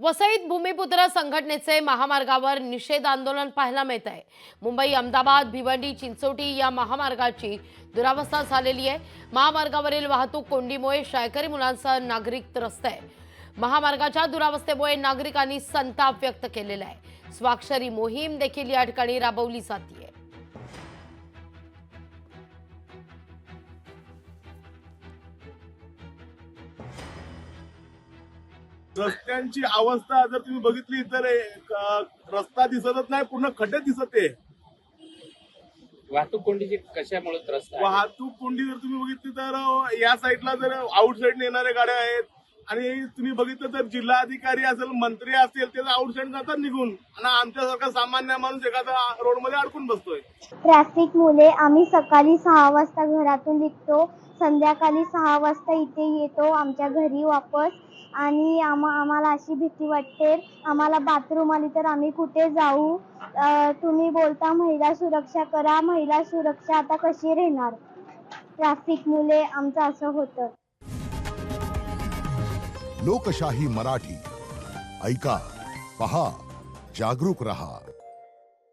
वसईत भूमिपुत्र संघटनेचे महामार्गावर निषेध आंदोलन पाहायला मिळत आहे. मुंबई अहमदाबाद भिवंडी चिंचोटी या महामार्गाची दुरावस्था झालेली आहे. महामार्गावरील वाहतूक कोंडीमुळे शाळकरी मुलांसह नागरिक त्रस्त आहे. महामार्गाच्या दुरावस्थेमुळे नागरिकांनी संताप व्यक्त केलेला आहे. स्वाक्षरी मोहीम देखील या ठिकाणी राबवली जाते. रस्त्यांची अवस्था जर तुम्ही बघितली तर रस्ता दिसतच नाही पूर्ण खड्डे दिसत. आहे वाहतूक कोंडीची कशामुळे त्रस्त वाहतूक कोंडी जर तुम्ही बघितली तर या साईडला जर आउट साईडने येणाऱ्या गाड्या आहेत. आणि तुम्ही बघितलं तर जिल्हाधिकारी असेल मंत्री असतील ते आउट साईड जातात निघून. आणि आमच्यासारखा सामान्य माणूस एखादा रोडमध्ये अडकून बसतोय. ट्रॅफिक मुले आम्ही सकाळी सहा वाजता घरातून निघतो संध्याकाळी सहा वाजता इथे येतो आमच्या घरी वापस. आणि आम आम्हाला अशी भीती वाटते. आम्हाला बाथरूम आली तर आम्ही कुठे जाऊ? तुम्ही बोलता महिला सुरक्षा करा. महिला सुरक्षा आता कशी राहणार? ट्रॅफिक मुले आमचं असं होतं. लोकशाही मराठी. ऐका पहा जागरूक रहा.